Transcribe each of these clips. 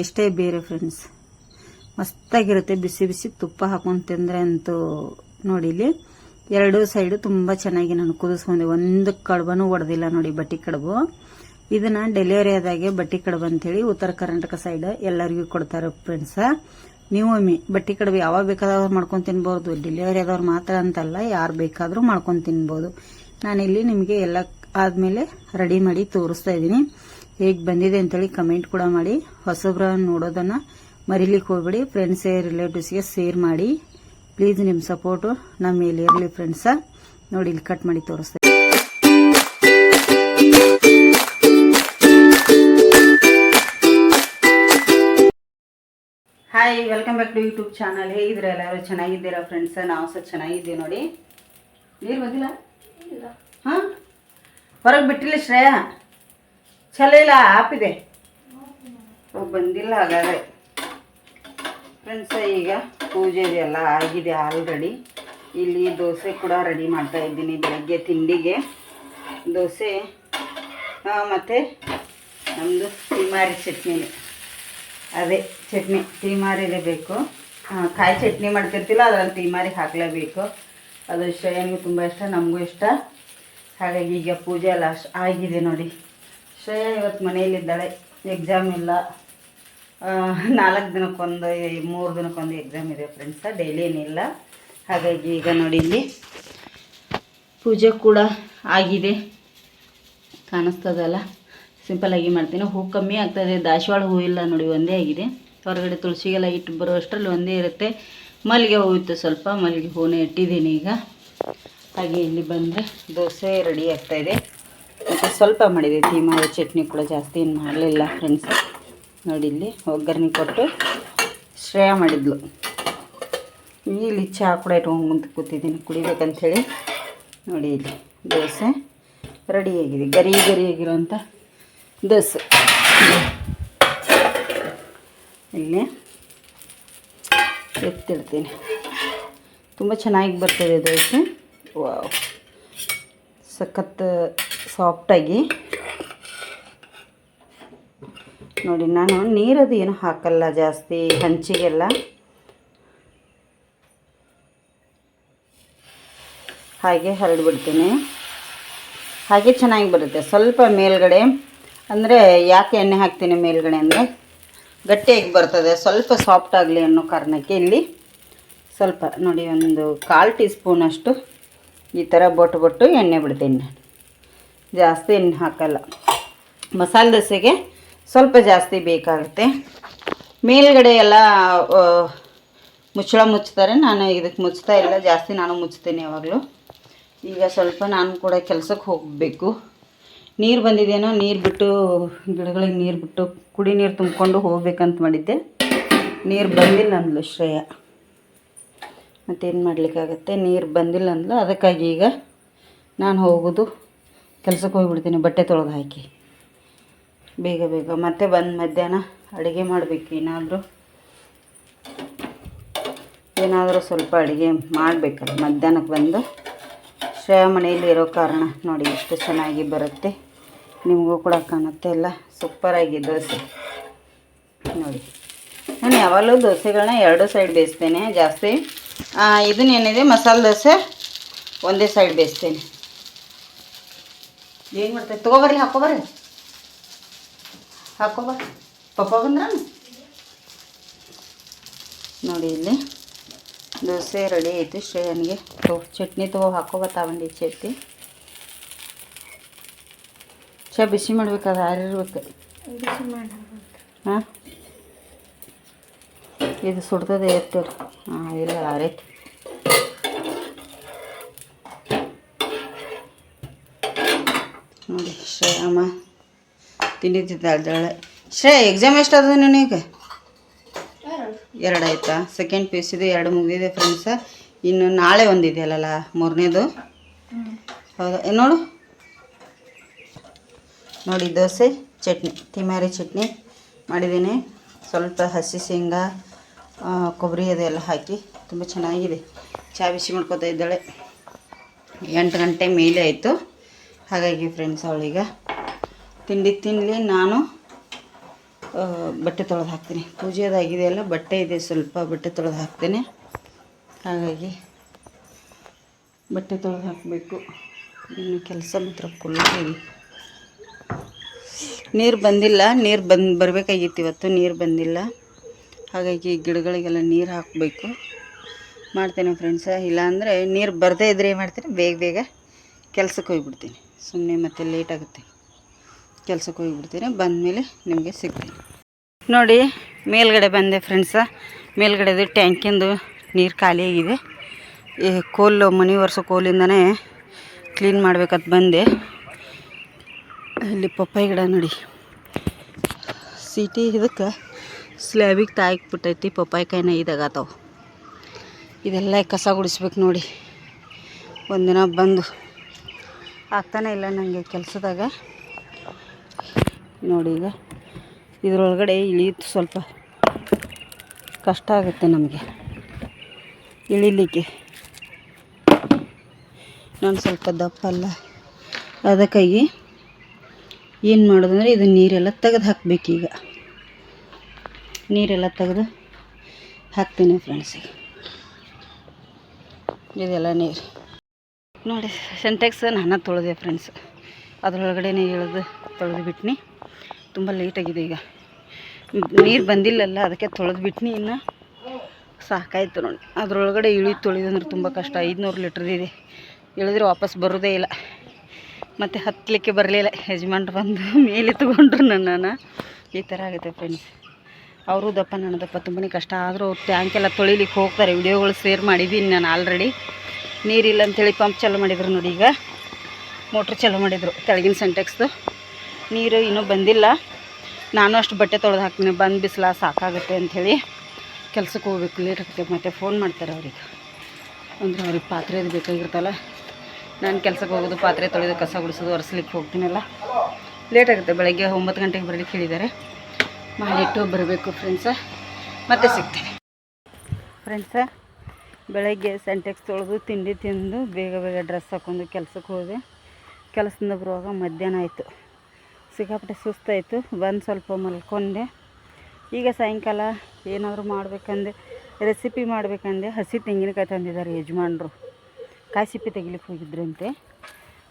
ಎಷ್ಟೇ ಬೇರೆ ಫ್ರೆಂಡ್ಸ್ ಮಸ್ತಾಗಿರುತ್ತೆ. ಬಿಸಿ ಬಿಸಿ ತುಪ್ಪ ಹಾಕೊಂಡು ತಿಂದರೆ ಅಂತೂ ನೋಡಿ ಇಲ್ಲಿ ಎರಡು ಸೈಡು ತುಂಬ ಚೆನ್ನಾಗಿ ನಾನು ಕುದಿಸ್ಕೊಂಡೆ. ಒಂದು ಕಡುಬನು ಒಡೆದಿಲ್ಲ ನೋಡಿ ಬಟ್ಟಿ ಕಡುಬು. ಇದನ್ನ ಡೆಲಿವರಿ ಆದಾಗೆ ಬಟ್ಟಿ ಕಡುಬು ಅಂತೇಳಿ ಉತ್ತರ ಕರ್ನಾಟಕ ಸೈಡ್ ಎಲ್ಲರಿಗೂ ಕೊಡ್ತಾರೆ ಫ್ರೆಂಡ್ಸ ನೀವು ಒಮ್ಮೆ ಬಟ್ಟಿ ಕಡುಬು ಯಾವಾಗ ಬೇಕಾದವ್ರು ಮಾಡ್ಕೊಂಡು ತಿನ್ಬೋದು. ಡೆಲಿವರಿ ಆದವ್ರು ಮಾತ್ರ ಅಂತಲ್ಲ, ಯಾರು ಬೇಕಾದರೂ ಮಾಡ್ಕೊಂಡು ತಿನ್ಬೋದು. ನಾನಿಲ್ಲಿ ನಿಮಗೆ ಎಲ್ಲ ಆದಮೇಲೆ ರೆಡಿ ಮಾಡಿ ತೋರಿಸ್ತಾ ಇದ್ದೀನಿ. ಹೇಗೆ ಬಂದಿದೆ ಅಂತೇಳಿ ಕಮೆಂಟ್ ಕೂಡ ಮಾಡಿ. ಹೊಸಬ್ರ ನೋಡೋದನ್ನ ಮರಿಲಿಕ್ಕೆ ಹೋಗ್ಬೇಡಿ. ಫ್ರೆಂಡ್ಸೇ ರಿಲೇಟಿವ್ಸ್ಗೆ ಶೇರ್ ಮಾಡಿ. ಪ್ಲೀಸ್ ನಿಮ್ಮ ಸಪೋರ್ಟು ನಮ್ಮ ಮೇಲೆ ಇರಲಿ ಫ್ರೆಂಡ್ಸ ನೋಡಿ ಇಲ್ಲಿ ಕಟ್ ಮಾಡಿ ತೋರಿಸ್ತೇವೆ hi welcome back to YouTube channel ಹೇಗಿದ್ರೆ ಎಲ್ಲರೂ? ಚೆನ್ನಾಗಿದ್ದೀರಾ ಫ್ರೆಂಡ್ಸ್ ನಾವು ಸಹ ಚೆನ್ನಾಗಿದ್ದೀವಿ ನೋಡಿ. ನೀರು ಬಂದಿಲ್ಲ? ಹಾಂ? ಹೊರಗೆ ಬಿಟ್ಟಿಲ್ಲ ಶ್ರೇಯ? ಚಲೋ ಇಲ್ಲ, ಆಪಿದೆ. ಬಂದಿಲ್ಲ ಹಾಗಾದ್ರೆ. ಫ್ರೆಂಡ್ಸ್ ಈಗ ಪೂಜೆ ಇದೆಲ್ಲ ಆಗಿದೆ ಆಲ್ರೆಡಿ ಇಲ್ಲಿ ದೋಸೆ ಕೂಡ ರೆಡಿ ಮಾಡ್ತಾ ಇದ್ದೀನಿ ಬೆಳಗ್ಗೆ ತಿಂಡಿಗೆ. ದೋಸೆ ಮತ್ತು ನಮ್ಮದು ತಿಮಾರಿ ಚಟ್ನಿ ಅದೇ ಚಟ್ನಿ ತೀಮಾರಿಲೇ ಬೇಕು. ಕಾಯಿ ಚಟ್ನಿ ಮಾಡ್ತಿರ್ತಿಲ್ಲ, ಅದರಲ್ಲಿ ತೀಮಾರಿ ಹಾಕಲೇಬೇಕು. ಅದು ಶ್ರೇಯನಿಗೂ ತುಂಬ ಇಷ್ಟ, ನಮಗೂ ಇಷ್ಟ. ಹಾಗಾಗಿ ಈಗ ಪೂಜೆ ಎಲ್ಲ ಆಗಿದೆ ನೋಡಿ. ಶ್ರೇಯ ಇವತ್ತು ಮನೆಯಲ್ಲಿದ್ದಾಳೆ ಎಕ್ಸಾಮ್ ಇಲ್ಲ. ನಾಲ್ಕು ದಿನಕ್ಕೊಂದು ಮೂರು ದಿನಕ್ಕೊಂದು ಎಕ್ಸಾಮ್ ಇದೆ ಫ್ರೆಂಡ್ಸ ಡೈಲಿ ಏನಿಲ್ಲ ಹಾಗಾಗಿ ಈಗ ನೋಡಿ ಇಲ್ಲಿ ಪೂಜೆ ಕೂಡ ಆಗಿದೆ. ಕಾಣಿಸ್ತದಲ್ಲ? ಸಿಂಪಲ್ಲಾಗಿ ಮಾಡ್ತೀನಿ. ಹೂ ಕಮ್ಮಿ ಆಗ್ತದೆ ದಾಸವಾಳ ಹೂ ಇಲ್ಲ ನೋಡಿ, ಒಂದೇ ಆಗಿದೆ. ಹೊರಗಡೆ ತುಳಸಿಗೆಲ್ಲ ಇಟ್ಟು ಬರೋ ಅಷ್ಟರಲ್ಲಿ ಒಂದೇ ಇರುತ್ತೆ. ಮಲ್ಲಿಗೆ ಹೂ ಇತ್ತು ಸ್ವಲ್ಪ, ಮಲ್ಲಿಗೆ ಹೂನೇ ಇಟ್ಟಿದ್ದೀನಿ ಈಗ. ಹಾಗೆ ಇಲ್ಲಿ ಬಂದರೆ ದೋಸೆ ರೆಡಿ ಆಗ್ತಾಯಿದೆ ಮತ್ತು ಸ್ವಲ್ಪ ಮಾಡಿದೆ. ತೀಮಾರಿ ಚಟ್ನಿ ಕೂಡ ಜಾಸ್ತಿ ಏನು ಮಾಡಲಿಲ್ಲ ಫ್ರೆಂಡ್ಸ್ ನೋಡಿ ಇಲ್ಲಿ ಒಗ್ಗರಣೆ ಕೊಟ್ಟು ಶ್ರೇಯ ಮಾಡಿದ್ಲು. ಇಲ್ಲಿ ಚಹಾ ಕೂಡ ಇಟ್ಕೊಂಡು ಮುಂದೆ ಕೂತಿದ್ದೀನಿ. ಕುಡಿಬೇಕಂಥೇಳಿ ನೋಡಿ ಇಲ್ಲಿ ದೋಸೆ ರೆಡಿಯಾಗಿದೆ ಗರಿ ಗರಿಯಾಗಿರೋಂಥ ದೋಸೆ. ಇಲ್ಲಿ ಎತ್ತಿಡ್ತೀನಿ. ತುಂಬ ಚೆನ್ನಾಗಿ ಬರ್ತದೆ ದೋಸೆ. ವಾವ್. ಸಖತ್ ಸಾಫ್ಟಾಗಿ ನೋಡಿ, ನಾನು ನೀರದು ಏನು ಹಾಕಲ್ಲ ಜಾಸ್ತಿ, ಹಂಚಿಗೆಲ್ಲ. ಹಾಗೆ ಹರಡ್ಬಿಡ್ತೀನಿ. ಹಾಗೆ ಚೆನ್ನಾಗಿ ಬರುತ್ತೆ. ಸ್ವಲ್ಪ ಮೇಲ್ಗಡೆ, ಅಂದರೆ ಯಾಕೆ ಎಣ್ಣೆ ಹಾಕ್ತೀನಿ ಮೇಲ್ಗಡೆ ಅಂದರೆ, ಗಟ್ಟಿಯಾಗಿ ಬರ್ತದೆ. ಸ್ವಲ್ಪ ಸಾಫ್ಟ್ ಆಗಲಿ ಅನ್ನೋ ಕಾರಣಕ್ಕೆ ಇಲ್ಲಿ ಸ್ವಲ್ಪ, ನೋಡಿ, ಒಂದು ಕಾಲು ಟೀ ಸ್ಪೂನಷ್ಟು ಈ ಥರ ಬೊಟ್ಟು ಬೊಟ್ಟು ಎಣ್ಣೆ ಬಿಡ್ತೀನಿ ನಾನು. ಜಾಸ್ತಿ ಎಣ್ಣೆ ಹಾಕಲ್ಲ. ಮಸಾಲೆ ದೋಸೆಗೆ ಸ್ವಲ್ಪ ಜಾಸ್ತಿ ಬೇಕಾಗುತ್ತೆ. ಮೇಲ್ಗಡೆ ಎಲ್ಲ ಮುಚ್ಚಳ ಮುಚ್ತಾರೆ ನಾನು ಇದಕ್ಕೆ ಮುಚ್ತಾ ಇಲ್ಲ. ಜಾಸ್ತಿ ನಾನು ಮುಚ್ತೀನಿ ಯಾವಾಗಲೂ. ಈಗ ಸ್ವಲ್ಪ ನಾನು ಕೂಡ ಕೆಲಸಕ್ಕೆ ಹೋಗಬೇಕು. ನೀರು ಬಂದಿದೆಯೋ ನೀರು ಬಿಟ್ಟು, ಗಿಡಗಳಿಗೆ ನೀರು ಬಿಟ್ಟು ಕುಡಿ ನೀರು ತುಂಬಿಕೊಂಡು ಹೋಗ್ಬೇಕಂತ ಮಾಡಿದ್ದೆ. ನೀರು ಬಂದಿಲ್ಲ ಅಂದ್ಲು ಶ್ರೇಯ. ಮತ್ತೇನು ಮಾಡಲಿಕ್ಕಾಗತ್ತೆ? ನೀರು ಬಂದಿಲ್ಲ ಅಂದ್ಲು. ಅದಕ್ಕಾಗಿ ಈಗ ನಾನು ಹೋಗೋದು. ಕೆಲಸಕ್ಕೆ ಹೋಗಿಬಿಡ್ತೀನಿ, ಬಟ್ಟೆ ತೊಳೆದು ಹಾಕಿ. ಬೇಗ ಬೇಗ, ಮತ್ತೆ ಬಂದು ಮಧ್ಯಾಹ್ನ ಅಡುಗೆ ಮಾಡಬೇಕು, ಏನಾದರೂ. ಏನಾದರೂ ಸ್ವಲ್ಪ ಅಡುಗೆ ಮಾಡಬೇಕಲ್ಲ, ಮಧ್ಯಾಹ್ನಕ್ಕೆ ಬಂದು. ಶ್ರೇಯ ಮನೆಯಲ್ಲಿ ಇರೋ ಕಾರಣ ನೋಡಿ, ಎಷ್ಟು ಚೆನ್ನಾಗಿ ಬರುತ್ತೆ. ನಿಮಗೂ ಕೂಡ ಕಾಣುತ್ತೆ ಎಲ್ಲ ಸೂಪರಾಗಿ ದೋಸೆ. ನೋಡಿ. ನಾನು ಯಾವಾಗಲೂ ದೋಸೆಗಳನ್ನ ಎರಡು ಸೈಡ್ ಬೇಯಿಸ್ತೇನೆ, ಜಾಸ್ತಿ. ಇದನ್ನೇನಿದೆ ಮಸಾಲೆ ದೋಸೆ, ಒಂದೇ ಸೈಡ್ ಬೇಯಿಸ್ತೇನೆ. ಏನು ಮಾಡ್ತೇವೆ? ತೊಗೊಬರ್ರಿ ಹಾಕೋಬರ್ರಿ ಹಾಕೋಬರ್ರಿ ಪಪ್ಪ ಬಂದ್ರ ನೋಡಿ ಇಲ್ಲಿ. ದೋಸೆ ರೆಡಿ ಆಯಿತು ಶ್ರೇಯನಿಗೆ. ತೋ ಚಟ್ನಿ ತಗೋ ಹಾಕೋ ತಗೊಂಡು ಚಟ್ನಿ. ಚ ಬಿಸಿ ಮಾಡ್ಬೇಕಾದ್ರೆ ಹಾರಿರ್ಬೇಕು ಹಾಂ? ಇದು ಸುಡ್ತದೆ ಎತ್ತಿರು ಹಾಂ ಇಲ್ಲ ಆರೈತಿ ನೋಡಿ ಶ್ರೇಯಮ್ಮ ತಿಂಡಿ ಶ್ರೇ ಎಕ್ಸಾಮ್ ಎಷ್ಟಾದ ನನಗ ಎರಡು ಆಯ್ತಾ? ಸೆಕೆಂಡ್ ಪಿ ಯು ಸಿದು ಎರಡು ಮುಗಿದಿದೆ ಫ್ರೆಂಡ್ಸ ಇನ್ನು ನಾಳೆ ಒಂದಿದೆಯಲ್ಲ ಮೂರನೇದು? ಹೌದಾ. ನೋಡು. ನೋಡಿ, ದೋಸೆ, ಚಟ್ನಿ, ತಿಮಾರಿ ಚಟ್ನಿ ಮಾಡಿದ್ದೀನಿ. ಸ್ವಲ್ಪ ಹಸಿ ಶೇಂಗಾ ಕೊಬ್ಬರಿ ಅದೆಲ್ಲ ಹಾಕಿ ತುಂಬ ಚೆನ್ನಾಗಿದೆ. ಚಾ ಬಿಸಿ ಮಾಡ್ಕೊತಾ ಇದ್ದಾಳೆ. ಎಂಟು ಗಂಟೆ ಮೇಲೆ ಆಯಿತು. ಹಾಗಾಗಿ ಫ್ರೆಂಡ್ಸ್ ಅವಳೀಗ ತಿಂಡಿ ತಿನ್ನಲಿ ನಾನು ಬಟ್ಟೆ ತೊಳೆದು ಹಾಕ್ತೀನಿ. ಪೂಜೆದಾಗಿದೆಯಲ್ಲ ಬಟ್ಟೆ ಇದೆ, ಸ್ವಲ್ಪ ಬಟ್ಟೆ ತೊಳೆದು ಹಾಕ್ತೇನೆ. ಹಾಗಾಗಿ ಬಟ್ಟೆ ತೊಳೆದು ಹಾಕಬೇಕು. ಇನ್ನು ಕೆಲಸ ಮಾತ್ರ ಫುಲ್ ನೀರು ಬಂದಿಲ್ಲ, ನೀರು ಬಂದು, ಬರಬೇಕಾಗಿತ್ತು ಇವತ್ತು, ನೀರು ಬಂದಿಲ್ಲ. ಹಾಗಾಗಿ ಗಿಡಗಳಿಗೆಲ್ಲ ನೀರು ಹಾಕಬೇಕು. ಮಾಡ್ತೇನೆ ಫ್ರೆಂಡ್ಸ ಇಲ್ಲಾಂದರೆ ನೀರು ಬರದೇ ಇದ್ರೆ ಏನು ಮಾಡ್ತೀನಿ, ಬೇಗ ಬೇಗ ಕೆಲಸಕ್ಕೆ ಹೋಗ್ಬಿಡ್ತೀನಿ. ಸುಮ್ಮನೆ ಮತ್ತೆ ಲೇಟ್ ಆಗುತ್ತೆ. ಕೆಲ್ಸಕ್ಕೆ ಹೋಗ್ಬಿಡ್ತೀನಿ. ಬಂದಮೇಲೆ ನಿಮಗೆ ಸಿಗ್ತೀನಿ. ನೋಡಿ, ಮೇಲ್ಗಡೆ ಬಂದೆ ಫ್ರೆಂಡ್ಸ ಮೇಲ್ಗಡೆದು ಟ್ಯಾಂಕಿಂದು ನೀರು ಖಾಲಿಯಾಗಿದೆ ಈ ಕೋಲು, ಮನೆ ವರ್ಷ ಕೋಲಿಂದನೇ ಕ್ಲೀನ್ ಮಾಡ್ಬೇಕಂತ ಬಂದೆ. ಇಲ್ಲಿ ಪಪ್ಪಾಯಿ ಗಿಡ ನೋಡಿ. ಸಿಟಿ ಇದಕ್ಕೆ ಸ್ಲ್ಯಾಬಿಗೆ ತಾಯಿಕ್ಬಿಟ್ಟೈತಿ ಪಪ್ಪಾಯಿ ಕಾಯಿನ ಇದಾಗತ್ತವು ಇದೆಲ್ಲ ಕಸ ಗುಡಿಸ್ಬೇಕು ನೋಡಿ. ಒಂದಿನ ಬಂದು. ಆಗ್ತಾನೆ ಇಲ್ಲ ನನಗೆ ಕೆಲಸದಾಗ. ನೋಡಿ ಈಗ. ಇದರೊಳಗಡೆ ಇಳಿಯುತ್ತೆ ಸ್ವಲ್ಪ. ಕಷ್ಟ ಆಗುತ್ತೆ ನಮಗೆ. ಇಳಿಲಿಕ್ಕೆ. ನಾನು ಸ್ವಲ್ಪ ದಪ್ಪ ಅಲ್ಲ. ಅದಕ್ಕಾಗಿ ಏನು ಮಾಡೋದಂದ್ರೆ ಇದು ನೀರೆಲ್ಲ ತೆಗೆದು ಹಾಕಬೇಕೀಗ ನೀರೆಲ್ಲ ತೆಗೆದು ಹಾಕ್ತೀನಿ ಫ್ರೆಂಡ್ಸಿಗೆ ಇದೆಲ್ಲ ನೀರು. ನೋಡಿ ಸೆಂಟೆಕ್ಸ್ ನಾನು ತೊಳೆದೆ ಫ್ರೆಂಡ್ಸ್ ಅದರೊಳಗಡೆ ಇಳಿದು ತೊಳೆದು ಬಿಟ್ನಿ. ತುಂಬ ಲೇಟಾಗಿದೆ ಈಗ. ನೀರು ಬಂದಿಲ್ಲಲ್ಲ, ಅದಕ್ಕೆ ತೊಳೆದು ಬಿಟ್ನಿ ಇನ್ನು. ಸಾಕಾಯಿತು ನೋಡಿ. ಅದರೊಳಗಡೆ ಇಳಿ ತೊಳೆದಂದ್ರೆ ತುಂಬ ಕಷ್ಟ. ಐದುನೂರು ಇದೆ. ಇಳಿದ್ರೆ ವಾಪಸ್ ಬರೋದೇ ಇಲ್ಲ. ಮತ್ತು ಹತ್ತಲಿಕ್ಕೆ ಬರಲಿಲ್ಲ. ಯಜಮಾನ್ರು ಬಂದು ಮೇಲೆ ತಗೊಂಡ್ರು ನನ್ನನ್ನು. ಈ ಥರ ಆಗುತ್ತೆ ಫ್ರೆಂಡ್ಸ್ ಅವರು ದಪ್ಪ, ನನ್ನ ದಪ್ಪ ತುಂಬಾ ಕಷ್ಟ. ಆದರೂ ಅವ್ರು ಟ್ಯಾಂಕ್ ಎಲ್ಲ ತೊಳಿಲಿಕ್ಕೆ ಹೋಗ್ತಾರೆ. ವಿಡಿಯೋಗಳು ಶೇರ್ ಮಾಡಿದ್ದೀನಿ ನಾನು ಆಲ್ರೆಡಿ ನೀರಿಲ್ಲ ಅಂತೇಳಿ ಪಂಪ್ ಚಾಲೂ ಮಾಡಿದ್ರು ನೋಡಿ ಈಗ. ಮೋಟ್ರ್ ಚಾಲೂ ಮಾಡಿದರು. ಕೆಳಗಿನ ಸೆಂಟೆಕ್ಸ್ದು ನೀರು ಇನ್ನೂ ಬಂದಿಲ್ಲ. ನಾನು ಅಷ್ಟು ಬಟ್ಟೆ ತೊಳೆದು ಹಾಕ್ತೀನಿ. ಬಂದು ಬಿಸಿಲ ಸಾಕಾಗುತ್ತೆ ಅಂಥೇಳಿ ಕೆಲ್ಸಕ್ಕೆ ಹೋಗ್ಬೇಕು. ಲೇಟ್ ಮತ್ತು ಫೋನ್ ಮಾಡ್ತಾರೆ ಅವ್ರಿಗೆ. ಅಂದರೆ ಅವ್ರಿಗೆ ಪಾತ್ರೆ ಅದು ಬೇಕಾಗಿರ್ತಲ್ಲ. ನಾನು ಕೆಲ್ಸಕ್ಕೆ ಹೋಗೋದು, ಪಾತ್ರೆ ತೊಳೆದು, ಕಸ ಗುಡಿಸೋದು, ಒರೆಸ್ಲಿಕ್ಕೆ ಹೋಗ್ತೀನಲ್ಲ. ಲೇಟ್ ಆಗುತ್ತೆ. ಬೆಳಗ್ಗೆ ಒಂಬತ್ತು ಗಂಟೆಗೆ ಬರಲಿಕ್ಕೆ ಹೇಳಿದ್ದಾರೆ. ಮಾಡಿಟ್ಟು ಬರಬೇಕು ಫ್ರೆಂಡ್ಸ ಮತ್ತೆ ಸಿಗ್ತೀನಿ. ಫ್ರೆಂಡ್ಸ ಬೆಳಗ್ಗೆ ಸೆಂಟೆಕ್ಸ್ ತೊಳೆದು, ತಿಂಡಿ ತಿಂದು, ಬೇಗ ಬೇಗ ಡ್ರೆಸ್ ಹಾಕ್ಕೊಂಡು ಕೆಲಸಕ್ಕೆ ಹೋದೆ. ಕೆಲಸದಿಂದ ಬರುವಾಗ ಮಧ್ಯಾಹ್ನ ಆಯಿತು. ಸಿಕ್ಕಾಪಟ್ಟೆ ಸುಸ್ತಾಯಿತು, ಬಂದು ಸ್ವಲ್ಪ ಮಲ್ಕೊಂಡೆ. ಈಗ ಸಾಯಂಕಾಲ ಏನಾದರೂ ಮಾಡ್ಬೇಕಂದೆ ರೆಸಿಪಿ ಮಾಡ್ಬೇಕಂದೆ, ಹಸಿ ತೆಂಗಿನಕಾಯಿ ತಂದಿದ್ದಾರೆ ಯಜಮಾನ್ರು. ಕಾಯಿ ಸಿಪ್ಪೆ ತೆಗಿಲಿಕ್ಕೆ ಹೋಗಿದ್ರಂತೆ.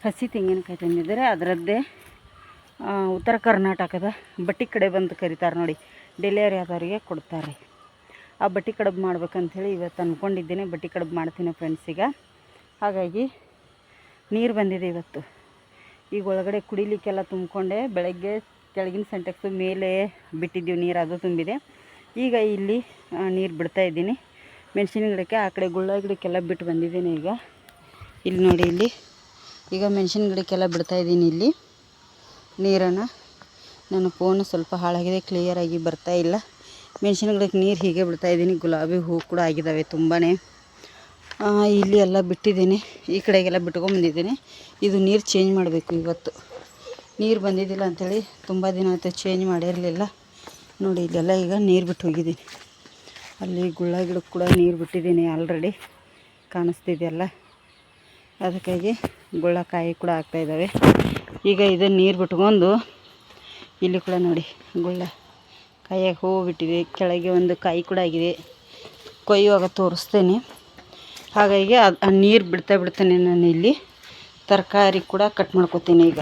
ಹಸಿ ತೆಂಗಿನಕಾಯಿ ತಂದಿದ್ದಾರೆ. ಅದರದ್ದೇ ಉತ್ತರ ಕರ್ನಾಟಕದ ಬಟ್ಟಿ ಕಡೆ ಬಂದು ಕರೀತಾರೆ ನೋಡಿ, ಡೆಲಿವರಿ ಆದವರಿಗೆ ಕೊಡ್ತಾರೆ. ಆ ಬಟ್ಟಿ ಕಡುಬು ಮಾಡ್ಬೇಕಂಥೇಳಿ ಇವತ್ತು ಅಂದ್ಕೊಂಡಿದ್ದೇನೆ ಬಟ್ಟಿ ಕಡುಬು ಮಾಡ್ತೀನಿ ಫ್ರೆಂಡ್ಸಿಗೆ ಹಾಗಾಗಿ ನೀರು ಬಂದಿದೆ ಇವತ್ತು. ಈಗ ಒಳಗಡೆ ಕುಡಿಲಿಕ್ಕೆಲ್ಲ ತುಂಬಿಕೊಂಡೆ. ಬೆಳಗ್ಗೆ ಕೆಳಗಿನ ಸೆಂಟೆಕ್ಸು ಮೇಲೆ ಬಿಟ್ಟಿದ್ದೀವಿ, ನೀರು ಅದು ತುಂಬಿದೆ. ಈಗ ಇಲ್ಲಿ ನೀರು ಬಿಡ್ತಾ ಇದ್ದೀನಿ. ಮೆಣಸಿನ ಗಿಡಕ್ಕೆ ಆ ಕಡೆ ಗುಳ್ಳ ಗಿಡಕ್ಕೆಲ್ಲ ಬಿಟ್ಟು ಬಂದಿದ್ದೀನಿ ಈಗ. ಇಲ್ಲಿ ನೋಡಿ ಇಲ್ಲಿ. ಈಗ ಮೆಣಸಿನ ಗಿಡಕ್ಕೆಲ್ಲ ಬಿಡ್ತಾ ಇದ್ದೀನಿ ಇಲ್ಲಿ. ನೀರನ್ನು. ನನ್ನ ಫೋನು ಸ್ವಲ್ಪ ಹಾಳಾಗಿದೆ ಕ್ಲಿಯರಾಗಿ ಇಲ್ಲ. ಮೆಣಸಿನ ಗಿಡಕ್ಕೆ ನೀರು ಹೀಗೆ ಬಿಡ್ತಾ ಇದ್ದೀನಿ. ಗುಲಾಬಿ ಹೂ ಕೂಡ ಆಗಿದ್ದಾವೆ ತುಂಬಾ ಇಲ್ಲಿ ಎಲ್ಲ ಬಿಟ್ಟಿದ್ದೀನಿ. ಈ ಕಡೆಗೆಲ್ಲ ಬಿಟ್ಕೊಂಬಂದಿದ್ದೀನಿ ಇದು ನೀರು ಚೇಂಜ್ ಮಾಡಬೇಕು ಇವತ್ತು. ನೀರು ಬಂದಿದ್ದಿಲ್ಲ ಅಂಥೇಳಿ ತುಂಬ ದಿನ ಆಯಿತು ಚೇಂಜ್ ಮಾಡಿರಲಿಲ್ಲ. ನೋಡಿ, ಇಲ್ಲೆಲ್ಲ ಈಗ ನೀರು ಬಿಟ್ಟು ಹೋಗಿದ್ದೀನಿ. ಅಲ್ಲಿ ಗುಳ್ಳ ಗಿಡಕ್ಕೆ ಕೂಡ ನೀರು ಬಿಟ್ಟಿದ್ದೀನಿ ಆಲ್ರೆಡಿ ಕಾಣಿಸ್ತಿದೆಯಲ್ಲ? ಅದಕ್ಕಾಗಿ ಗುಳ್ಳಕಾಯಿ ಕೂಡ ಆಗ್ತಾಯಿದ್ದಾವೆ ಈಗ ಇದು ನೀರು ಬಿಟ್ಕೊಂಡು ಇಲ್ಲಿ ಕೂಡ ನೋಡಿ, ಗುಳ್ಳ ಕಾಯಿಯಾಗಿ ಹೂವು ಬಿಟ್ಟಿದೆ. ಕೆಳಗೆ ಒಂದು ಕಾಯಿ ಕೂಡ ಆಗಿದೆ. ಕೊಯ್ಯುವಾಗ ತೋರಿಸ್ತೇನೆ. ಹಾಗಾಗಿ ಅದು ನೀರು ಬಿಡ್ತಾ ಬಿಡ್ತೇನೆ ನಾನು ಇಲ್ಲಿ ತರಕಾರಿ ಕೂಡ ಕಟ್ ಮಾಡ್ಕೋತೀನಿ ಈಗ.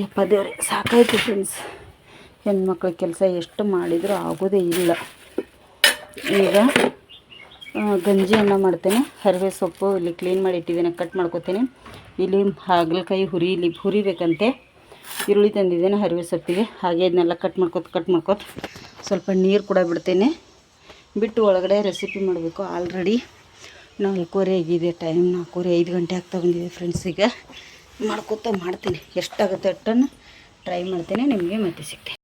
ಯಪ್ಪ ದೇವ್ರೆ, ಸಾಕಾಯ್ತು ಫ್ರೆಂಡ್ಸ್ ಹೆಣ್ಮಕ್ಳ ಕೆಲಸ ಎಷ್ಟು ಮಾಡಿದರೂ ಆಗೋದೇ ಇಲ್ಲ. ಈಗ ಗಂಜಿಯನ್ನು ಮಾಡ್ತೇನೆ. ಹರಿವೆ ಸೊಪ್ಪು ಇಲ್ಲಿ ಕ್ಲೀನ್ ಮಾಡಿ ಇಟ್ಟಿದ್ದೇನೆ ಕಟ್ ಮಾಡ್ಕೊತೀನಿ. ಇಲ್ಲಿ ಹಾಗಲಕಾಯಿ ಇಲ್ಲಿ ಹುರಿಬೇಕಂತೆ ಈರುಳ್ಳಿ ತಂದಿದ್ದೇನೆ ಹರಿವೆ ಸೊಪ್ಪಿಗೆ. ಹಾಗೆ ಇದನ್ನೆಲ್ಲ ಕಟ್ ಮಾಡ್ಕೋತ ಕಟ್ ಮಾಡ್ಕೋತ ಸ್ವಲ್ಪ ನೀರು ಕೂಡ ಬಿಡ್ತೇನೆ. ಬಿಟ್ಟು ಒಳಗಡೆ ರೆಸಿಪಿ ಮಾಡಬೇಕು ಆಲ್ರೆಡಿ ನಾಲ್ಕೂವರೆ ಆಗಿದೆ ಟೈಮ್ ನಾಲ್ಕೂವರೆ, ಐದು ಗಂಟೆ ಆಗ್ತಾ ಬಂದಿದೆ ಫ್ರೆಂಡ್ಸ್ ಈಗ. ಮಾಡ್ಕೊತ ಮಾಡ್ತೀನಿ. ಎಷ್ಟಾಗುತ್ತೆ ಅಷ್ಟನ್ನು ಟ್ರೈ ಮಾಡ್ತೇನೆ, ನಿಮಗೆ ಮತ್ತೆ ಸಿಗ್ತೇನೆ.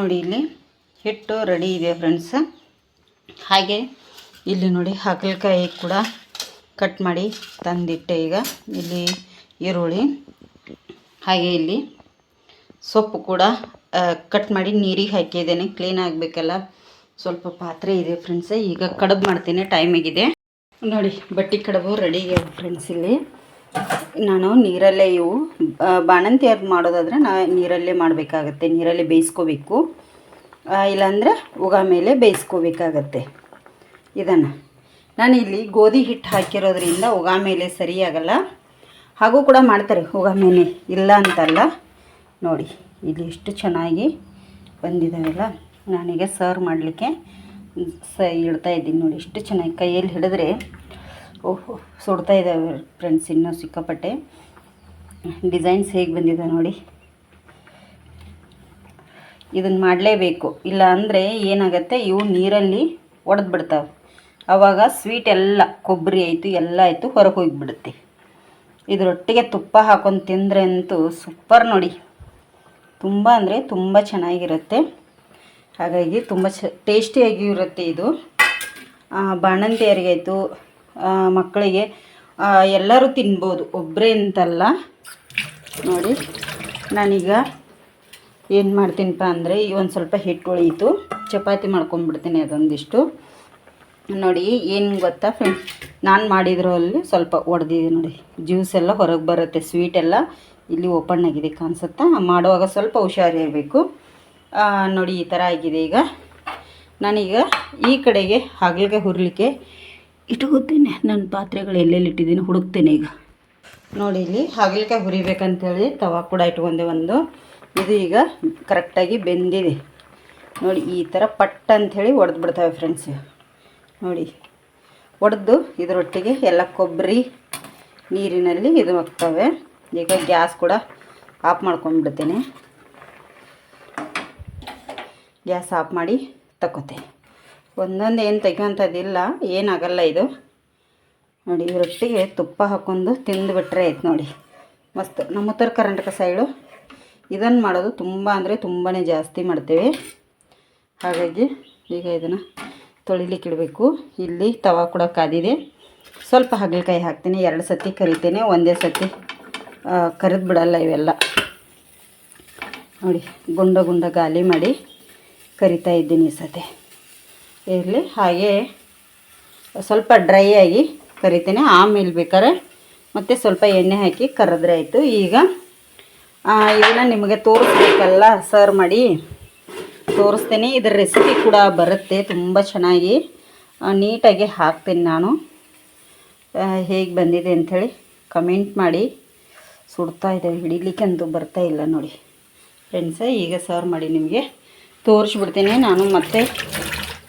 ನೋಡಿ ಇಲ್ಲಿ ಹಿಟ್ಟು ರೆಡಿ ಇದೆ ಫ್ರೆಂಡ್ಸ್ ಹಾಗೆ ಇಲ್ಲಿ ನೋಡಿ ಹಾಗಲಕಾಯಿ ಕೂಡ ಕಟ್ ಮಾಡಿ ತಂದಿಟ್ಟೆ ಈಗ. ಇಲ್ಲಿ ಈರುಳ್ಳಿ. ಹಾಗೆ ಇಲ್ಲಿ ಸೊಪ್ಪು ಕೂಡ ಕಟ್ ಮಾಡಿ ನೀರಿಗೆ ಹಾಕಿದ್ದೇನೆ. ಕ್ಲೀನ್ ಆಗಬೇಕಲ್ಲ. ಸ್ವಲ್ಪ ಪಾತ್ರೆ ಇದೆ ಫ್ರೆಂಡ್ಸ್ ಈಗ ಕಡುಬು ಮಾಡ್ತೀನಿ ಟೈಮ್ ಆಗಿದೆ ನೋಡಿ, ಬಟ್ಟಿ ಕಡುಬು ರೆಡಿ ಇದೆ ಫ್ರೆಂಡ್ಸ್ ಇಲ್ಲಿ. ನಾನು ನೀರಲ್ಲೇ ಇವು ಬಾಣಂತಿ ಅದು ಮಾಡೋದಾದ್ರೆ ನಾ ನೀರಲ್ಲೇ ಮಾಡಬೇಕಾಗತ್ತೆ, ನೀರಲ್ಲೇ ಬೇಯಿಸ್ಕೋಬೇಕು. ಇಲ್ಲಾಂದರೆ ಉಗ ಮೇಲೆ ಬೇಯಿಸ್ಕೋಬೇಕಾಗತ್ತೆ. ಇದನ್ನು. ನಾನು ಇಲ್ಲಿ ಗೋಧಿ ಹಿಟ್ಟು ಹಾಕಿರೋದ್ರಿಂದ ಉಗ ಮೇಲೆ ಸರಿಯಾಗಲ್ಲ ಹಾಗೂ ಕೂಡ ಮಾಡ್ತಾರೆ ಉಗ ಮೇಲೆ, ಇಲ್ಲ ಅಂತಲ್ಲ. ನೋಡಿ, ಇಲ್ಲಿ ಎಷ್ಟು ಚೆನ್ನಾಗಿ ಬಂದಿದ್ದಾವೆಲ್ಲ ನಾನೀಗ ಸರ್ವ್ ಮಾಡಲಿಕ್ಕೆ ಸ ಇಡ್ತಾ ಇದ್ದೀನಿ ನೋಡಿ, ಎಷ್ಟು ಚೆನ್ನಾಗಿ ಕೈಯಲ್ಲಿ ಹಿಡಿದ್ರೆ. ಓಹೋ, ಸುಡ್ತಾ ಇದ್ದಾವೆ ಫ್ರೆಂಡ್ಸ್ ಇನ್ನೂ ಸಿಕ್ಕಾಪಟ್ಟೆ. ಡಿಸೈನ್ಸ್ ಹೇಗೆ ಬಂದಿದೆ ನೋಡಿ. ಇದನ್ನು ಮಾಡಲೇಬೇಕು ಇಲ್ಲ ಅಂದರೆ ಏನಾಗುತ್ತೆ, ಇವು ನೀರಲ್ಲಿ ಒಡೆದು ಬಿಡ್ತಾವೆ ಆವಾಗ ಸ್ವೀಟ್ ಎಲ್ಲ, ಕೊಬ್ಬರಿ ಆಯಿತು, ಎಲ್ಲ ಆಯಿತು, ಹೊರಗೆ ಹೋಗಿಬಿಡುತ್ತೆ. ಇದರೊಟ್ಟಿಗೆ ತುಪ್ಪ ಹಾಕೊಂಡು ತಿಂದರೆ ಅಂತೂ ಸೂಪರ್ ನೋಡಿ. ತುಂಬ ಅಂದರೆ ತುಂಬ ಚೆನ್ನಾಗಿರುತ್ತೆ. ಹಾಗಾಗಿ ತುಂಬ ಚ, ಟೇಸ್ಟಿಯಾಗಿ ಇರುತ್ತೆ ಇದು. ಬಾಣಂತಿಯರಿಗಾಯಿತು ಮಕ್ಕಳಿಗೆ ಎಲ್ಲರೂ ತಿನ್ಬೋದು. ಒಬ್ಬರೇ ಅಂತಲ್ಲ. ನೋಡಿ, ನಾನೀಗ ಏನು ಮಾಡ್ತೀನಪ್ಪ ಅಂದರೆ, ಈ ಒಂದು ಸ್ವಲ್ಪ ಹಿಟ್ಟು ಉಳಿಯಿತು. ಚಪಾತಿ ಮಾಡ್ಕೊಂಡ್ಬಿಡ್ತೀನಿ ಅದೊಂದಿಷ್ಟು. ನೋಡಿ, ಏನು ಗೊತ್ತಾ ಫ್ರೆಂಡ್ ನಾನು ಮಾಡಿದ್ರಲ್ಲಿ ಸ್ವಲ್ಪ ಒಡೆದಿದೆ ನೋಡಿ. ಜ್ಯೂಸ್ ಎಲ್ಲ ಹೊರಗೆ ಬರುತ್ತೆ ಸ್ವೀಟ್ ಎಲ್ಲ. ಇಲ್ಲಿ ಓಪನ್ ಆಗಿದೆ ಕಾಣಿಸುತ್ತಾ? ಮಾಡುವಾಗ ಸ್ವಲ್ಪ ಹುಷಾರಿರಬೇಕು. ನೋಡಿ ಈ ಥರ ಆಗಿದೆ ಈಗ. ನಾನೀಗ ಈ ಕಡೆಗೆ ಹಾಗಲಿಗೆ ಹುರ್ಲಿಕ್ಕೆ ಇಟ್ಕೋತೀನಿ ನನ್ನ ಪಾತ್ರೆಗಳು ಎಲ್ಲೆಲ್ಲಿ ಇಟ್ಟಿದ್ದೀನಿ ಹುಡುಕ್ತೇನೆ ಈಗ. ನೋಡಿ ಇಲ್ಲಿ ಹಾಗಲಿಕಾಯಿ ಹುರಿಬೇಕಂತೇಳಿ ತವಾ ಕೂಡ ಇಟ್ಕೊಂಡೆ ಒಂದು. ಇದು ಈಗ ಕರೆಕ್ಟಾಗಿ ಬೆಂದಿದೆ. ನೋಡಿ ಈ ಥರ ಪಟ್ ಅಂಥೇಳಿ ಒಡೆದು ಬಿಡ್ತವೆ ಫ್ರೆಂಡ್ಸ್ ನೋಡಿ ಒಡೆದು ಇದರೊಟ್ಟಿಗೆ ಎಲ್ಲ ಕೊಬ್ಬರಿ ನೀರಿನಲ್ಲಿ ಇದು ಆಗ್ತವೆ ಈಗ ಗ್ಯಾಸ್ ಕೂಡ ಆಫ್ ಮಾಡ್ಕೊಂಡ್ಬಿಡ್ತೇನೆ. ಗ್ಯಾಸ್ ಆಫ್ ಮಾಡಿ ತಗೋತೇನೆ ಒಂದೊಂದು ಏನು ತೆಗಿಯೋಂಥದ್ದಿಲ್ಲ ಏನಾಗಲ್ಲ ಇದು. ನೋಡಿ ರೊಟ್ಟಿಗೆ ತುಪ್ಪ ಹಾಕ್ಕೊಂಡು ತಿಂದುಬಿಟ್ರೆ ಆಯ್ತು ನೋಡಿ. ಮಸ್ತ್. ನಮ್ಮ ಉತ್ತರ ಕರ್ನಾಟಕ ಸೈಡು ಇದನ್ನು ಮಾಡೋದು ತುಂಬ ಅಂದರೆ ತುಂಬಾ ಜಾಸ್ತಿ ಮಾಡ್ತೇವೆ. ಹಾಗಾಗಿ ಈಗ ಇದನ್ನು ತೊಳಿಲಿಕ್ಕೆ ಇಡಬೇಕು. ಇಲ್ಲಿ ತವಾ ಕೂಡ ಕಾದಿದೆ. ಸ್ವಲ್ಪ ಹಾಗಲಕಾಯಿ ಹಾಕ್ತೀನಿ. ಎರಡು ಸತಿ ಕರಿತೇನೆ. ಒಂದೇ ಸತಿ ಕರೆದು ಬಿಡಲ್ಲ ಇವೆಲ್ಲ. ನೋಡಿ, ಗುಂಡ ಗುಂಡ ಗಾಲಿ ಮಾಡಿ ಕರಿತಾ ಇದ್ದೀನಿ ಈ ಸತಿ. ಇರಲಿ, ಹಾಗೆ ಸ್ವಲ್ಪ ಡ್ರೈ ಆಗಿ ಕರಿತೇನೆ. ಆಮೇಲೆ ಬೇಕಾದ್ರೆ ಮತ್ತು ಸ್ವಲ್ಪ ಎಣ್ಣೆ ಹಾಕಿ ಕರೆದ್ರೆ ಆಯಿತು. ಈಗ ಇದನ್ನು ನಿಮಗೆ ತೋರಿಸ್ಬೇಕಲ್ಲ ಸರ್ವ್ ಮಾಡಿ. ತೋರಿಸ್ತೇನೆ. ಇದರ ರೆಸಿಪಿ ಕೂಡ ಬರುತ್ತೆ ತುಂಬ ಚೆನ್ನಾಗಿ. ನೀಟಾಗಿ ಹಾಕ್ತೀನಿ ನಾನು. ಹೇಗೆ ಬಂದಿದೆ ಅಂಥೇಳಿ ಕಮೆಂಟ್ ಮಾಡಿ. ಸುಡ್ತಾ ಇದೆ, ಹಿಡಿಲಿಕ್ಕೆ ಅಂತೂ ಬರ್ತಾ ಇಲ್ಲ ನೋಡಿ. ಫ್ರೆಂಡ್ಸ ಈಗ ಸರ್ವ್ ಮಾಡಿ ನಿಮಗೆ. ತೋರಿಸ್ಬಿಡ್ತೀನಿ. ನಾನು ಮತ್ತೆ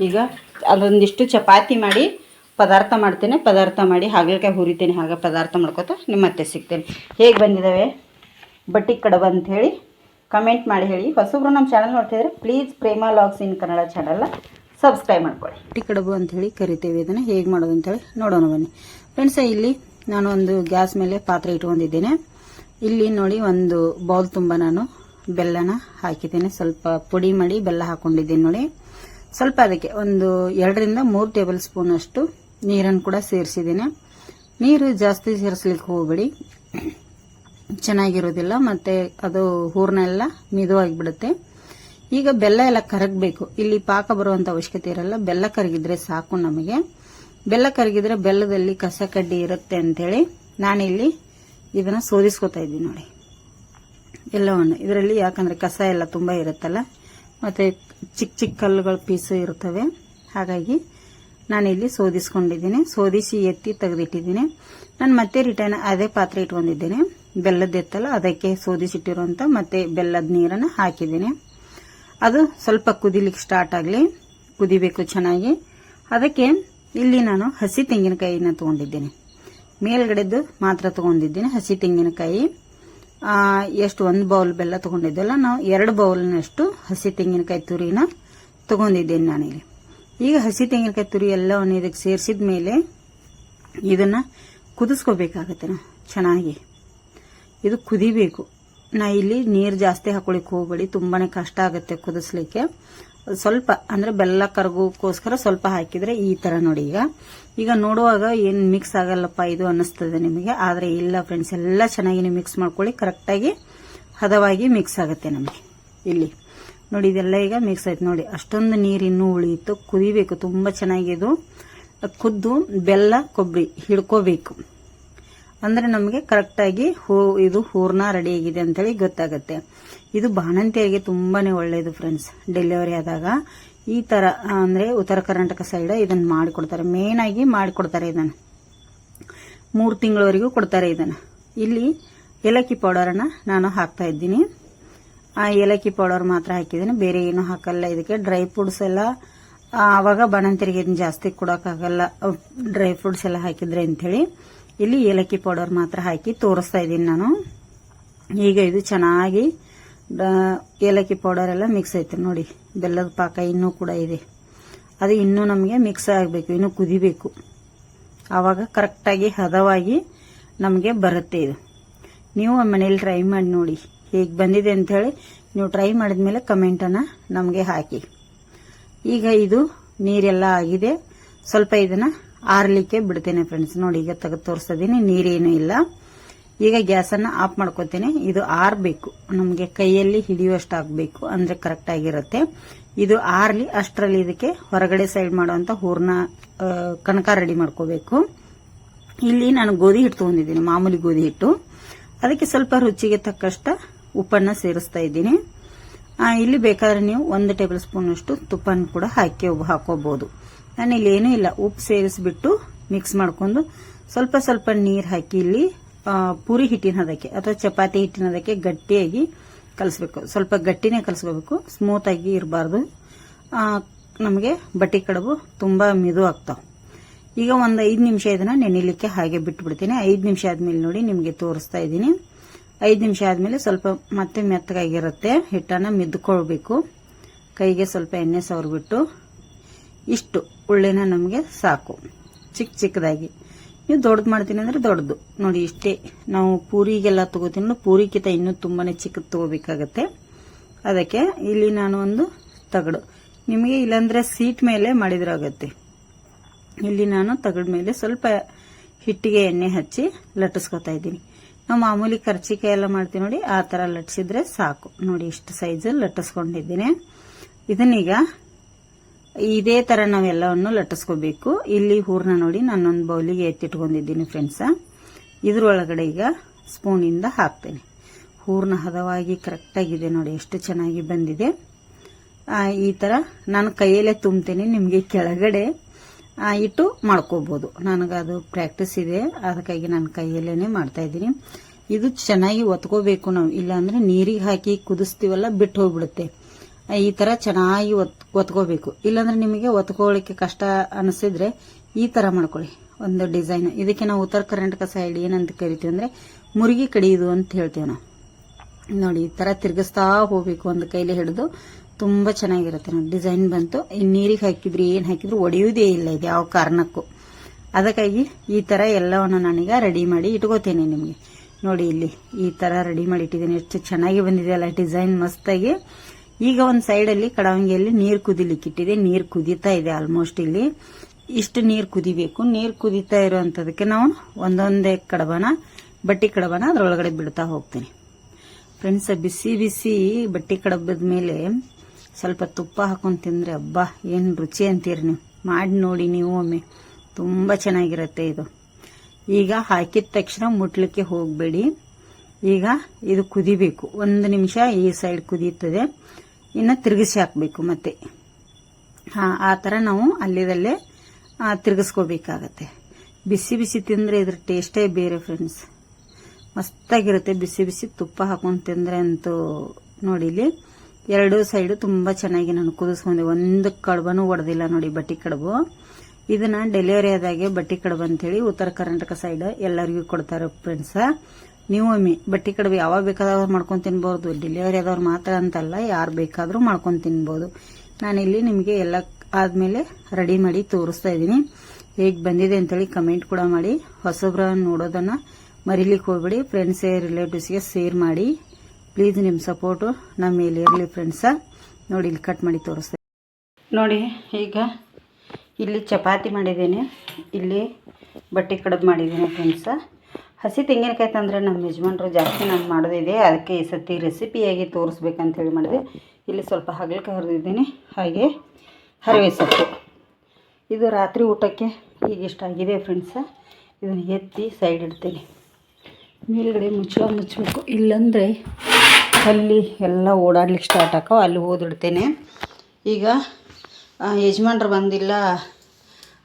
ಈಗ ಅದೊಂದಿಷ್ಟು ಚಪಾತಿ ಮಾಡಿ ಪದಾರ್ಥ ಮಾಡ್ತೇನೆ. ಪದಾರ್ಥ ಮಾಡಿ ಹಾಗಲಕಾಯಿ ಹುರಿತೀನಿ. ಹಾಗೆ ಪದಾರ್ಥ ಮಾಡ್ಕೊತ ನಿಮ್ಮ ಮತ್ತೆ ಸಿಗ್ತೇನೆ. ಹೇಗೆ ಬಂದಿದ್ದಾವೆ ಬಟ್ಟಿ ಕಡಬ ಅಂತ ಹೇಳಿ ಕಮೆಂಟ್ ಮಾಡಿ ಹೇಳಿ. ಹೊಸಬ್ರು ನಮ್ಮ ಚಾನಲ್ ನೋಡ್ತಿದ್ರೆ please Prema logs in Kannada ಚಾನಲ್ನ ಸಬ್ಸ್ಕ್ರೈಬ್ ಮಾಡ್ಕೊಳ್ಳಿ. ಬಟ್ಟಿ ಕಡಬು ಅಂತ ಹೇಳಿ ಕರಿತೇವೆ. ಇದನ್ನು ಹೇಗೆ ಮಾಡೋದು ಅಂತೇಳಿ ನೋಡೋಣ ಬನ್ನಿ. ಫ್ರೆಂಡ್ಸ ಇಲ್ಲಿ ನಾನು ಒಂದು ಗ್ಯಾಸ್ ಮೇಲೆ ಪಾತ್ರೆ ಇಟ್ಕೊಂಡಿದ್ದೇನೆ. ಇಲ್ಲಿ ನೋಡಿ ಒಂದು ಬೌಲ್ ತುಂಬ ನಾನು ಬೆಲ್ಲನ ಹಾಕಿದ್ದೇನೆ. ಸ್ವಲ್ಪ ಪುಡಿ ಮಾಡಿ ಬೆಲ್ಲ ಹಾಕೊಂಡಿದ್ದೀನಿ ನೋಡಿ. ಸ್ವಲ್ಪ ಅದಕ್ಕೆ ಒಂದು ಎರಡರಿಂದ ಮೂರು ಟೇಬಲ್ ಸ್ಪೂನ್ ಅಷ್ಟು ನೀರನ್ನು ಕೂಡ ಸೇರಿಸಿದ್ದೇನೆ. ನೀರು ಜಾಸ್ತಿ ಸೇರಿಸ್ಲಿಕ್ಕೆ ಹೋಗಬೇಡಿ. ಚೆನ್ನಾಗಿರೋದಿಲ್ಲ ಮತ್ತೆ ಅದು ಹೂರ್ಣ ಎಲ್ಲ ಮಿದುವಾಗಿಬಿಡುತ್ತೆ ಈಗ ಬೆಲ್ಲ ಎಲ್ಲ ಕರಗಬೇಕು. ಇಲ್ಲಿ ಪಾಕ ಬರುವಂಥ ಅವಶ್ಯಕತೆ ಇರಲ್ಲ. ಬೆಲ್ಲ ಕರಗಿದ್ರೆ ಸಾಕು ನಮಗೆ. ಬೆಲ್ಲ ಕರಗಿದ್ರೆ ಬೆಲ್ಲದಲ್ಲಿ ಕಸ ಕಡ್ಡಿ ಇರುತ್ತೆ ಅಂತೇಳಿ ನಾನಿಲ್ಲಿ ಇದನ್ನು ಸೋದಿಸ್ಕೊತಾ ಇದ್ದೀನಿ ನೋಡಿ. ಎಲ್ಲವನ್ನು. ಇದರಲ್ಲಿ ಯಾಕಂದರೆ ಕಸ ಎಲ್ಲ ತುಂಬ ಇರುತ್ತಲ್ಲ? ಮತ್ತು ಚಿಕ್ಕ ಚಿಕ್ಕ ಕಲ್ಲುಗಳ ಪೀಸು ಇರ್ತವೆ ಹಾಗಾಗಿ ನಾನಿಲ್ಲಿ ಸೋದಿಸ್ಕೊಂಡಿದ್ದೀನಿ. ಸೋದಿಸಿ ಎತ್ತಿ ತೆಗೆದಿಟ್ಟಿದ್ದೀನಿ. ನಾನು ಮತ್ತೆ ರಿಟರ್ನ್ ಅದೇ ಪಾತ್ರೆ ಇಟ್ಕೊಂಡಿದ್ದೀನಿ. ಬೆಲ್ಲದ ಎತ್ತಲ್ಲ, ಅದಕ್ಕೆ ಸೋದಿಸಿಟ್ಟಿರುವಂಥ ಮತ್ತೆ ಬೆಲ್ಲದ ನೀರನ್ನು ಹಾಕಿದ್ದೀನಿ. ಅದು ಸ್ವಲ್ಪ ಕುದಿಲಿಕ್ಕೆ ಸ್ಟಾರ್ಟ್ ಆಗಲಿ, ಕುದಿಬೇಕು ಚೆನ್ನಾಗಿ. ಅದಕ್ಕೆ ಇಲ್ಲಿ ನಾನು ಹಸಿ ತೆಂಗಿನಕಾಯಿನ ತೊಗೊಂಡಿದ್ದೀನಿ. ಮೇಲ್ಗಡೆದು ಮಾತ್ರ ತೊಗೊಂಡಿದ್ದೀನಿ ಹಸಿ ತೆಂಗಿನಕಾಯಿ. ಎಷ್ಟು ಒಂದು ಬೌಲ್ ಬೆಲ್ಲ ತೊಗೊಂಡಿದ್ದಲ್ಲ, ನಾವು ಎರಡು ಬೌಲ್ನಷ್ಟು ಹಸಿ ತೆಂಗಿನಕಾಯಿ ತುರಿನ ತೊಗೊಂಡಿದ್ದೇನೆ ನಾನಿಲ್ಲಿ. ಈಗ ಹಸಿ ತೆಂಗಿನಕಾಯಿ ತುರಿ ಎಲ್ಲವನ್ನು ಇದಕ್ಕೆ ಸೇರಿಸಿದ ಮೇಲೆ ಇದನ್ನು ಕುದಿಸ್ಕೋಬೇಕಾಗತ್ತೆ ನಾವು ಚೆನ್ನಾಗಿ. ಇದು ಕುದಿಬೇಕು. ನಾ ಇಲ್ಲಿ ನೀರು ಜಾಸ್ತಿ ಹಾಕೊಳಿಕ್ ಹೋಗ್ಬೇಡಿ ತುಂಬಾ ಕಷ್ಟ ಆಗುತ್ತೆ ಕುದಿಸ್ಲಿಕ್ಕೆ. ಸ್ವಲ್ಪ, ಅಂದ್ರೆ ಬೆಲ್ಲ ಕರಗೋಕ್ಕೋಸ್ಕರ ಸ್ವಲ್ಪ ಹಾಕಿದ್ರೆ ಈ ತರ ನೋಡಿ ಈಗ. ಈಗ ನೋಡುವಾಗ ಏನು ಮಿಕ್ಸ್ ಆಗಲ್ಲಪ್ಪ ಇದು ಅನ್ನಿಸ್ತದೆ ನಿಮಗೆ. ಆದರೆ ಇಲ್ಲ ಫ್ರೆಂಡ್ಸ್ ಎಲ್ಲ ಚೆನ್ನಾಗಿ ಮಿಕ್ಸ್ ಮಾಡ್ಕೊಳ್ಳಿ. ಕರೆಕ್ಟಾಗಿ ಹದವಾಗಿ ಮಿಕ್ಸ್ ಆಗುತ್ತೆ ನಮಗೆ. ಇಲ್ಲಿ. ನೋಡಿ, ಇದೆಲ್ಲ ಈಗ ಮಿಕ್ಸ್ ಆಯ್ತು. ನೋಡಿ, ಅಷ್ಟೊಂದು ನೀರು ಇನ್ನೂ ಉಳಿಯಿತು. ಕುದಿಬೇಕು. ತುಂಬ ಚೆನ್ನಾಗಿ ಇದು. ಕುದ್ದು ಬೆಲ್ಲ, ಕೊಬ್ಬರಿ ಹಿಡ್ಕೋಬೇಕು. ಅಂದರೆ ನಮಗೆ ಕರೆಕ್ಟಾಗಿ ಹೂ, ಇದು ಹೂರ್ಣ ರೆಡಿ ಆಗಿದೆ ಅಂತೇಳಿ ಗೊತ್ತಾಗುತ್ತೆ. ಇದು ಬಾಣಂತಿಯರಿಗೆ ತುಂಬಾ ಒಳ್ಳೆಯದು ಫ್ರೆಂಡ್ಸ್ ಡೆಲಿವರಿ ಆದಾಗ ಈ ಥರ ಅಂದರೆ ಉತ್ತರ ಕರ್ನಾಟಕ ಸೈಡ್ ಇದನ್ನು ಮಾಡಿಕೊಡ್ತಾರೆ. ಮೇನಾಗಿ ಮಾಡಿಕೊಡ್ತಾರೆ ಇದನ್ನು. ಮೂರು ತಿಂಗಳವರೆಗೂ ಕೊಡ್ತಾರೆ ಇದನ್ನು. ಇಲ್ಲಿ ಏಲಕ್ಕಿ ಪೌಡರನ್ನು ನಾನು ಹಾಕ್ತಾ ಇದ್ದೀನಿ. ಆ ಏಲಕ್ಕಿ ಪೌಡರ್ ಮಾತ್ರ ಹಾಕಿದ್ದೀನಿ. ಬೇರೆ ಏನು ಹಾಕಲ್ಲ ಇದಕ್ಕೆ. ಡ್ರೈ ಫ್ರೂಟ್ಸ್ ಎಲ್ಲ ಆವಾಗ ಬಾಣಂತರಿಗೆ ಇದನ್ನ ಜಾಸ್ತಿ ಕೊಡೋಕ್ಕಾಗಲ್ಲ. ಡ್ರೈ ಫ್ರೂಟ್ಸ್ ಎಲ್ಲ ಹಾಕಿದ್ರೆ ಅಂಥೇಳಿ ಇಲ್ಲಿ ಏಲಕ್ಕಿ ಪೌಡರ್ ಮಾತ್ರ ಹಾಕಿ ತೋರಿಸ್ತಾ ಇದ್ದೀನಿ ನಾನು. ಈಗ ಇದು ಚೆನ್ನಾಗಿ ಏಲಕ್ಕಿ ಪೌಡರ್ ಎಲ್ಲ ಮಿಕ್ಸ್ ಆಯ್ತು ನೋಡಿ. ಬೆಲ್ಲದ ಪಾಕ ಇನ್ನೂ ಕೂಡ ಇದೆ. ಅದು ಇನ್ನೂ ನಮಗೆ ಮಿಕ್ಸ್ ಆಗಬೇಕು, ಇನ್ನೂ ಕುದಿಬೇಕು. ಆವಾಗ ಕರೆಕ್ಟಾಗಿ ಹದವಾಗಿ ನಮಗೆ ಬರುತ್ತೆ ಇದು. ನೀವು ಮನೇಲಿ ಟ್ರೈ ಮಾಡಿ ನೋಡಿ. ಹೇಗೆ ಬಂದಿದೆ ಅಂಥೇಳಿ ನೀವು ಟ್ರೈ ಮಾಡಿದ ಮೇಲೆ ಕಮೆಂಟನ್ನು ನಮಗೆ ಹಾಕಿ. ಈಗ ಇದು ನೀರೆಲ್ಲ ಆಗಿದೆ. ಸ್ವಲ್ಪ ಇದನ್ನ ಆರ್ಲಿಕ್ಕೆ ಬಿಡ್ತೇನೆ ಫ್ರೆಂಡ್ಸ್ ನೋಡಿ, ಈಗ ತೆಗೆದು ತೋರಿಸ್ತಿದ್ದೀನಿ ನೀರೇನು ಇಲ್ಲ. ಈಗ ಗ್ಯಾಸನ್ನು ಆಫ್ ಮಾಡ್ಕೋತೇನೆ. ಇದು ಆರ್ಬೇಕು. ನಮಗೆ ಕೈಯಲ್ಲಿ ಹಿಡಿಯುವಷ್ಟು ಆಗಬೇಕು ಅಂದ್ರೆ ಕರೆಕ್ಟ್ ಆಗಿರುತ್ತೆ. ಇದು ಆರ್ಲಿ, ಅಷ್ಟರಲ್ಲಿ ಇದಕ್ಕೆ ಹೊರಗಡೆ ಸೈಡ್ ಮಾಡುವಂಥ ಹೂರ್ನ ಕನಕ ರೆಡಿ ಮಾಡ್ಕೋಬೇಕು. ಇಲ್ಲಿ ನಾನು ಗೋಧಿ ಹಿಟ್ಟು ತೊಗೊಂಡಿದ್ದೀನಿ, ಮಾಮೂಲಿ ಗೋಧಿ ಹಿಟ್ಟು. ಅದಕ್ಕೆ ಸ್ವಲ್ಪ ರುಚಿಗೆ ತಕ್ಕಷ್ಟ ಉಪ್ಪನ್ನ ಸೇರಿಸ್ತಾ ಇದ್ದೀನಿ. ಇಲ್ಲಿ ಬೇಕಾದ್ರೆ ನೀವು ಒಂದು ಟೇಬಲ್ ಸ್ಪೂನ್ ಅಷ್ಟು ತುಪ್ಪನ ಕೂಡ ಹಾಕಿ ಹಾಕೋಬಹುದು. ನಾನು ಇಲ್ಲಿ ಏನೂ ಇಲ್ಲ. ಉಪ್ಪು ಸೇರಿಸ್ಬಿಟ್ಟು ಮಿಕ್ಸ್ ಮಾಡ್ಕೊಂಡು ಸ್ವಲ್ಪ ಸ್ವಲ್ಪ ನೀರು ಹಾಕಿ ಇಲ್ಲಿ ಪೂರಿ ಹಿಟ್ಟಿನ ಅದಕ್ಕೆ ಅಥವಾ ಚಪಾತಿ ಹಿಟ್ಟಿನ ಅದಕ್ಕೆ ಗಟ್ಟಿಯಾಗಿ ಕಲಿಸ್ಬೇಕು. ಸ್ವಲ್ಪ ಗಟ್ಟಿನೇ ಕಲಿಸ್ಕೋಬೇಕು. ಸ್ಮೂತ್ ಆಗಿ ಇರಬಾರ್ದು. ನಮಗೆ ಬಟ್ಟಿ ಕಡುಬು ತುಂಬ ಮಿದು ಆಗ್ತಾವ. ಈಗ ಒಂದು ಐದು ನಿಮಿಷ ಇದನ್ನ ನೆನೆಲಿಕ್ಕೆ ಹಾಗೆ ಬಿಟ್ಬಿಡ್ತೀನಿ. ಐದು ನಿಮಿಷ ಆದ್ಮೇಲೆ ನೋಡಿ ನಿಮಗೆ ತೋರಿಸ್ತಾ ಇದ್ದೀನಿ. ಐದು ನಿಮಿಷ ಆದ್ಮೇಲೆ ಸ್ವಲ್ಪ ಮತ್ತೆ ಮೆತ್ತಗಾಗಿರುತ್ತೆ. ಹಿಟ್ಟನ್ನು ಮಿದ್ಕೊಳ್ಬೇಕು. ಕೈಗೆ ಸ್ವಲ್ಪ ಎಣ್ಣೆ ಸವರ್ಬಿಟ್ಟು ಇಷ್ಟು ಉಳ್ಳೇನ ನಮಗೆ ಸಾಕು. ಚಿಕ್ಕ ಚಿಕ್ಕದಾಗಿ. ನೀವು ದೊಡ್ಡದು ಮಾಡ್ತೀನಿ ಅಂದರೆ ದೊಡ್ಡದು. ನೋಡಿ, ಇಷ್ಟೇ ನಾವು ಪೂರಿಗೆಲ್ಲ ತಗೋತೀನಿ ಪೂರಿಗಿಂತ ಇನ್ನೂ ತುಂಬಾ ಚಿಕ್ಕದು ತಗೋಬೇಕಾಗತ್ತೆ. ಅದಕ್ಕೆ ಇಲ್ಲಿ ನಾನು ಒಂದು ತಗಡು. ನಿಮಗೆ ಇಲ್ಲಾಂದರೆ ಸೀಟ್ ಮೇಲೆ ಮಾಡಿದ್ರಾಗತ್ತೆ ಇಲ್ಲಿ ನಾನು ತಗಡ ಮೇಲೆ ಸ್ವಲ್ಪ ಹಿಟ್ಟಿಗೆ ಎಣ್ಣೆ ಹಚ್ಚಿ ಲಟ್ಟಿಸ್ಕೊತಾ ಇದ್ದೀನಿ. ನಾವು ಮಾಮೂಲಿ ಕರ್ಚಿಕಾಯಿ ಎಲ್ಲ ಮಾಡ್ತೀವಿ ನೋಡಿ, ಆ ಥರ ಲಟ್ಸಿದ್ರೆ ಸಾಕು. ನೋಡಿ, ಇಷ್ಟು ಸೈಜಲ್ಲಿ ಲಟ್ಟಿಸ್ಕೊಂಡಿದ್ದೀನಿ. ಇದನ್ನೀಗ ಇದೇ ತರ ನಾವೆಲ್ಲವನ್ನು ಲಟ್ಟಿಸ್ಕೋಬೇಕು. ಇಲ್ಲಿ ಹೂರ್ಣ ನೋಡಿ ನಾನೊಂದು ಬೌಲಿಗೆ ಎತ್ತಿಟ್ಕೊಂಡಿದ್ದೀನಿ ಫ್ರೆಂಡ್ಸ ಇದ್ರೊಳಗಡೆ ಈಗ ಸ್ಪೂನಿಂದ ಹಾಕ್ತೇನೆ. ಹೂರ್ಣ ಹದವಾಗಿ ಕರೆಕ್ಟಾಗಿದೆ ನೋಡಿ, ಎಷ್ಟು ಚೆನ್ನಾಗಿ ಬಂದಿದೆ. ಈ ತರ ನಾನು ಕೈಯಲ್ಲೇ ತುಂಬ್ತೇನೆ, ನಿಮಗೆ ಕೆಳಗಡೆ ಇಟ್ಟು ಮಾಡ್ಕೋಬಹುದು ನನಗದು ಪ್ರಾಕ್ಟೀಸ್ ಇದೆ, ಅದಕ್ಕಾಗಿ ನಾನು ಕೈಯಲ್ಲೇನೆ ಮಾಡ್ತಾ ಇದ್ದೀನಿ. ಇದು ಚೆನ್ನಾಗಿ ಒತ್ಕೋಬೇಕು ನಾವು, ಇಲ್ಲಾಂದ್ರೆ ನೀರಿಗೆ ಹಾಕಿ ಕುದಿಸ್ತೀವಲ್ಲ, ಬಿಟ್ಟು ಹೋಗ್ಬಿಡುತ್ತೆ. ಈ ತರ ಚೆನ್ನಾಗಿ ಒತ್, ಒತ್ಕೋಬೇಕು. ಇಲ್ಲಾಂದ್ರೆ ನಿಮಗೆ ಒತ್ಕೊಳ್ಳಿಕ್ಕೆ ಕಷ್ಟ ಅನಿಸಿದ್ರೆ ಈ ತರ ಮಾಡ್ಕೊಳ್ಳಿ. ಒಂದು ಡಿಸೈನ್. ಇದಕ್ಕೆ ನಾವು ಉತ್ತರ ಕರ್ನಾಟಕ ಸೈಡ್ ಏನಂತ ಕರಿತೀವಿ ಅಂದ್ರೆ ಮುರುಗಿ ಕಡಿಯೋದು ಅಂತ ಹೇಳ್ತೀವಿ ನಾವು. ನೋಡಿ, ಈ ತರ ತಿರ್ಗಿಸ್ತಾ ಹೋಗ್ಬೇಕು ಒಂದು ಕೈಲಿ ಹಿಡಿದು. ತುಂಬಾ ಚೆನ್ನಾಗಿರುತ್ತೆ ನೋಡಿ, ಡಿಸೈನ್ ಬಂತು. ಈ ನೀರಿಗೆ ಹಾಕಿದ್ರೆ ಏನ್ ಹಾಕಿದ್ರು ಒಡೆಯುವುದೇ ಇಲ್ಲ ಇದು ಯಾವ ಕಾರಣಕ್ಕೂ. ಅದಕ್ಕಾಗಿ ಈ ತರ ಎಲ್ಲವನ್ನು ನಾನೀಗ ರೆಡಿ ಮಾಡಿ ಇಟ್ಕೋತೇನೆ ನಿಮಗೆ. ನೋಡಿ ಇಲ್ಲಿ ಈ ತರ ರೆಡಿ ಮಾಡಿ ಇಟ್ಟಿದ್ದೀನಿ. ಎಷ್ಟು ಚೆನ್ನಾಗಿ ಬಂದಿದೆ ಅಲ್ಲ ಡಿಸೈನ್, ಮಸ್ತಾಗಿ. ಈಗ ಒಂದು ಸೈಡಲ್ಲಿ ಕಡವಂಗಿಯಲ್ಲಿ ನೀರು ಕುದಿಲಿಕ್ಕಿಟ್ಟಿದೆ ನೀರ್ ಕುದೀತಾ ಇದೆ ಆಲ್ಮೋಸ್ಟ್ ಇಲ್ಲಿ. ಇಷ್ಟು ನೀರು ಕುದಿಬೇಕು. ನೀರು ಕುದೀತಾ ಇರುವಂತದಕ್ಕೆ ನಾವು ಒಂದೊಂದೇ ಕಡಬನ, ಬಟ್ಟಿ ಕಡಬನ ಅದ್ರೊಳಗಡೆ ಬಿಡ್ತಾ ಹೋಗ್ತೀನಿ. ಫ್ರೆಂಡ್ಸ್ ಬಿಸಿ ಬಿಸಿ ಬಟ್ಟಿ ಕಡಬದ ಮೇಲೆ ಸ್ವಲ್ಪ ತುಪ್ಪ ಹಾಕೊಂಡು ತಿಂದ್ರೆ ಅಬ್ಬಾ, ಏನು ರುಚಿ ಅಂತೀರಿ ನೀವು? ಮಾಡಿ ನೋಡಿ ನೀವು ಒಮ್ಮೆ. ತುಂಬ ಚೆನ್ನಾಗಿರುತ್ತೆ ಇದು. ಈಗ ಹಾಕಿದ ತಕ್ಷಣ ಮುಟ್ಲಿಕ್ಕೆ ಹೋಗಬೇಡಿ. ಈಗ ಇದು ಕುದಿಬೇಕು. ಒಂದು ನಿಮಿಷ ಈ ಸೈಡ್ ಕುದಿಯುತ್ತದೆ. ಇನ್ನು ತಿರುಗಿಸಿ ಹಾಕಬೇಕು ಮತ್ತೆ. ಹಾ, ಆ ಥರ ನಾವು ಅಲ್ಲಿದಲ್ಲೇ ತಿರುಗಿಸ್ಕೋಬೇಕಾಗತ್ತೆ. ಬಿಸಿ ಬಿಸಿ ತಿಂದರೆ ಇದ್ರ ಟೇಸ್ಟೇ ಬೇರೆ ಫ್ರೆಂಡ್ಸ್ ಮಸ್ತಾಗಿರುತ್ತೆ ಬಿಸಿ ಬಿಸಿ ತುಪ್ಪ ಹಾಕೊಂಡು ತಿಂದರೆ ಅಂತೂ ನೋಡಿ ಇಲ್ಲಿ. ಎರಡು ಸೈಡು ತುಂಬ ಚೆನ್ನಾಗಿ ನಾನು ಕುದಿಸ್ಕೊಂಡೆ. ಒಂದು ಕಡುಬನು ಒಡೆದಿಲ್ಲ ನೋಡಿ ಬಟ್ಟಿ ಕಡುಬು. ಇದನ್ನ ಡೆಲಿವರಿ ಆದಾಗೆ ಬಟ್ಟಿ ಕಡುಬು ಅಂತೇಳಿ ಉತ್ತರ ಕರ್ನಾಟಕ ಸೈಡ್ ಎಲ್ಲರಿಗೂ ಕೊಡ್ತಾರೆ ಫ್ರೆಂಡ್ಸ ನೀವು ಒಮ್ಮೆ ಬಟ್ಟೆ ಕಡುಬು ಯಾವಾಗ ಬೇಕಾದವ್ರು ಮಾಡ್ಕೊಂಡು ತಿನ್ಬೋದು ಡೆಲಿವರಿ ಆದವ್ರು ಮಾತ್ರ ಅಂತಲ್ಲ, ಯಾರು ಬೇಕಾದರೂ ಮಾಡ್ಕೊಂಡು ತಿನ್ಬೋದು. ನಾನಿಲ್ಲಿ ನಿಮಗೆ ಎಲ್ಲ ಆದಮೇಲೆ ರೆಡಿ ಮಾಡಿ ತೋರಿಸ್ತಾ ಇದ್ದೀನಿ. ಹೇಗೆ ಬಂದಿದೆ ಅಂತೇಳಿ ಕಮೆಂಟ್ ಕೂಡ ಮಾಡಿ. ಹೊಸಬ್ರ ನೋಡೋದನ್ನ ಮರಿಲಿಕ್ಕೆ ಹೋಗ್ಬೇಡಿ. ಫ್ರೆಂಡ್ಸೇ ರಿಲೇಟಿವ್ಸ್ಗೆ ಶೇರ್ ಮಾಡಿ. ಪ್ಲೀಸ್ ನಿಮ್ಮ ಸಪೋರ್ಟು ನಮ್ಮ ಮೇಲೆ ಇರಲಿ ಫ್ರೆಂಡ್ಸ ನೋಡಿ, ಇಲ್ಲಿ ಕಟ್ ಮಾಡಿ ತೋರಿಸ್ತಾ ನೋಡಿ, ಈಗ ಇಲ್ಲಿ ಚಪಾತಿ ಮಾಡಿದ್ದೀನಿ. ಇಲ್ಲಿ ಬಟ್ಟೆ ಕಡುಬು ಮಾಡಿದ್ದೀನಿ ಫ್ರೆಂಡ್ಸ ಹಸಿ ತೆಂಗಿನಕಾಯಿ ತಂದರೆ ನಮ್ಮ ಯಜಮಾನ್ರು ಜಾಸ್ತಿ ನಾನು ಮಾಡೋದಿದೆ ಅದಕ್ಕೆ ಈ ಸತಿ ರೆಸಿಪಿಯಾಗಿ ತೋರಿಸ್ಬೇಕಂತೇಳಿ ಮಾಡಿದೆ. ಇಲ್ಲಿ ಸ್ವಲ್ಪ ಹಗಲಕ್ಕೆ ಹರಿದಿದ್ದೀನಿ. ಹಾಗೆ ಹರಿವೆ ಸೊಪ್ಪು. ಇದು ರಾತ್ರಿ ಊಟಕ್ಕೆ ಈಗ ಇಷ್ಟ ಆಗಿದೆ ಫ್ರೆಂಡ್ಸ ಇದನ್ನು ಎತ್ತಿ ಸೈಡ್ ಇಡ್ತೀನಿ. ಮೇಲ್ಗಡೆ ಮುಚ್ಚಳ ಮುಚ್ಚಬೇಕು. ಇಲ್ಲಂದರೆ ಅಲ್ಲಿ ಎಲ್ಲ ಓಡಾಡ್ಲಿಕ್ಕೆ ಸ್ಟಾರ್ಟ್ ಆಕೋ ಅಲ್ಲಿ ಓದಿಡ್ತೇನೆ ಈಗ ಯಜಮಾನ್ರು ಬಂದಿಲ್ಲ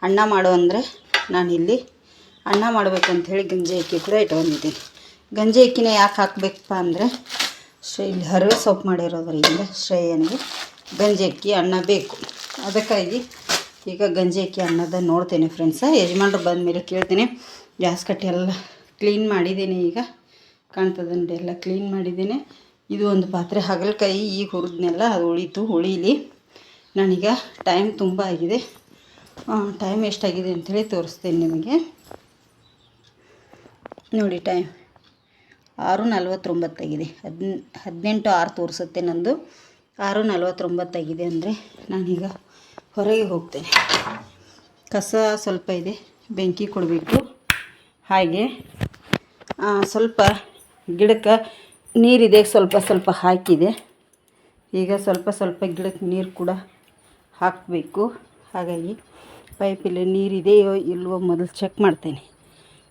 ಅಣ್ಣ ಮಾಡು ಅಂದರೆ ನಾನಿಲ್ಲಿ ಅನ್ನ ಮಾಡಬೇಕು ಹೇಳಿ ಗಂಜಿ ಅಕ್ಕಿ ಕೂಡ ಇಟ್ಕೊಂಡಿದ್ದೀನಿ. ಗಂಜಿ ಅಕ್ಕಿನ ಯಾಕೆ ಹಾಕಬೇಕಪ್ಪ ಅಂದರೆ, ಶ್ರೇ ಇಲ್ಲಿ ಹರವೆ ಸೊಪ್ಪು ಮಾಡಿರೋದ್ರಿಂದ ಶ್ರೇಯನಿಗೆ ಗಂಜಿ ಅಕ್ಕಿ ಅನ್ನ ಬೇಕು. ಅದಕ್ಕಾಗಿ ಈಗ ಗಂಜಿ ಅಕ್ಕಿ ಅನ್ನದ ನೋಡ್ತೇನೆ ಫ್ರೆಂಡ್ಸ ಯಜಮಾನ್ರು ಬಂದ ಮೇಲೆ ಕೇಳ್ತೀನಿ. ಗ್ಯಾಸ್ ಕಟ್ಟಿ ಎಲ್ಲ ಕ್ಲೀನ್ ಮಾಡಿದ್ದೀನಿ ಈಗ. ಕಾಣ್ತದಂడి ಎಲ್ಲ ಕ್ಲೀನ್ ಮಾಡಿದ್ದೀನಿ. ಇದು ಒಂದು ಪಾತ್ರೆ ಹಾಗಲಕಾಯಿ, ಈಗ ಹುರಿದ್ನೆಲ್ಲ ಅದು ಉಳೀತು ಉಳೀಲಿ ನಾನೀಗ ಟೈಮ್ ತುಂಬ ಆಗಿದೆ. ಟೈಮ್ ಎಷ್ಟಾಗಿದೆ ಅಂಥೇಳಿ ತೋರಿಸ್ತೀನಿ ನಿಮಗೆ. ನೋಡಿ ಟೈಮ್ ಆರು ನಲ್ವತ್ತೊಂಬತ್ತಾಗಿದೆ ಹದಿನ, ಹದಿನೆಂಟು ಆರು ತೋರಿಸುತ್ತೆ ನಂದು. ಆರು ನಲ್ವತ್ತೊಂಬತ್ತಾಗಿದೆ ಅಂದರೆ ನಾನೀಗ ಹೊರಗೆ ಹೋಗ್ತೇನೆ. ಕಸ ಸ್ವಲ್ಪ ಇದೆ, ಬೆಂಕಿ ಕೊಡಬೇಕು. ಹಾಗೆ ಸ್ವಲ್ಪ ಗಿಡಕ್ಕೆ ನೀರಿದೆ, ಸ್ವಲ್ಪ ಸ್ವಲ್ಪ ಹಾಕಿದೆ. ಈಗ ಸ್ವಲ್ಪ ಸ್ವಲ್ಪ ಗಿಡಕ್ಕೆ ನೀರು ಕೂಡ ಹಾಕಬೇಕು. ಹಾಗಾಗಿ ಪೈಪಲ್ಲಿ ನೀರಿದೆಯೋ ಇಲ್ವೋ ಮೊದಲು ಚೆಕ್ ಮಾಡ್ತೇನೆ.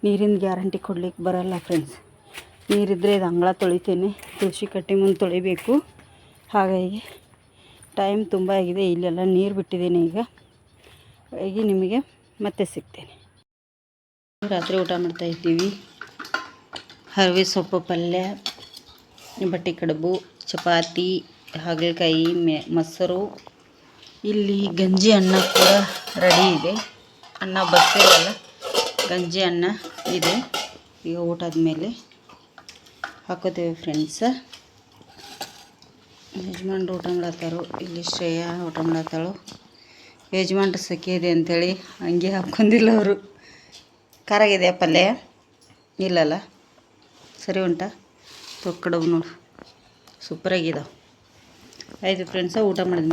ನೀರಿನ ಗ್ಯಾರಂಟಿ ಕೊಡ್ಲಿಕ್ಕೆ ಬರೋಲ್ಲ ಫ್ರೆಂಡ್ಸ್ ನೀರಿದ್ದರೆ ಇದು ಅಂಗಳ ತೊಳಿತೇನೆ. ತುಳಸಿ ಕಟ್ಟೆ ಮುಂದೆ ತೊಳಿಬೇಕು. ಹಾಗಾಗಿ ಟೈಮ್ ತುಂಬ ಆಗಿದೆ. ಇಲ್ಲೆಲ್ಲ ನೀರು ಬಿಟ್ಟಿದ್ದೀನಿ ಈಗ. ಹಾಗಾಗಿ ನಿಮಗೆ ಮತ್ತೆ ಸಿಗ್ತೇನೆ. ರಾತ್ರಿ ಊಟ ಮಾಡ್ತಾ ಇದ್ದೀವಿ. ಹರವೆ ಸೊಪ್ಪು ಪಲ್ಯ ಬಟ್ಟೆ ಕಡುಬು, ಚಪಾತಿ, ಹಾಗಲಕಾಯಿ, ಮೆ, ಮೊಸರು. ಇಲ್ಲಿ ಗಂಜಿ ಅನ್ನ ಕೂಡ ರೆಡಿ ಇದೆ. ಅನ್ನ ಬಸ್ಸಿರಲ್ಲ ಗಂಜಿ ಅನ್ನ. ಇದೆ. ಈಗ ಊಟದ ಮೇಲೆ ಹಾಕೋತೇವೆ ಫ್ರೆಂಡ್ಸ ಯಜಮಾನ್ರು ಊಟ ಮಾಡತ್ತಾರು? ಇಲ್ಲಿ ಶ್ರೇಯಾ ಊಟ ಮಾಡತ್ತಾಳು? ಯಜಮಾನ್ರು ಸೆಕೆ ಇದೆ ಅಂಥೇಳಿ ಹಂಗೆ ಹಾಕ್ಕೊಂಡಿಲ್ಲ ಅವರು. ಖಾರಾಗಿದೆ ಪಲ್ಯ ಇಲ್ಲಲ್ಲ? ಸರಿ ಉಂಟಾ? ತೊಕ್ಕಡವು ನೋಡು. ಸೂಪರಾಗಿದಾವೆ ಆಯಿತು ಫ್ರೆಂಡ್ಸ ಊಟ ಮಾಡಿದ್ಮೇಲೆ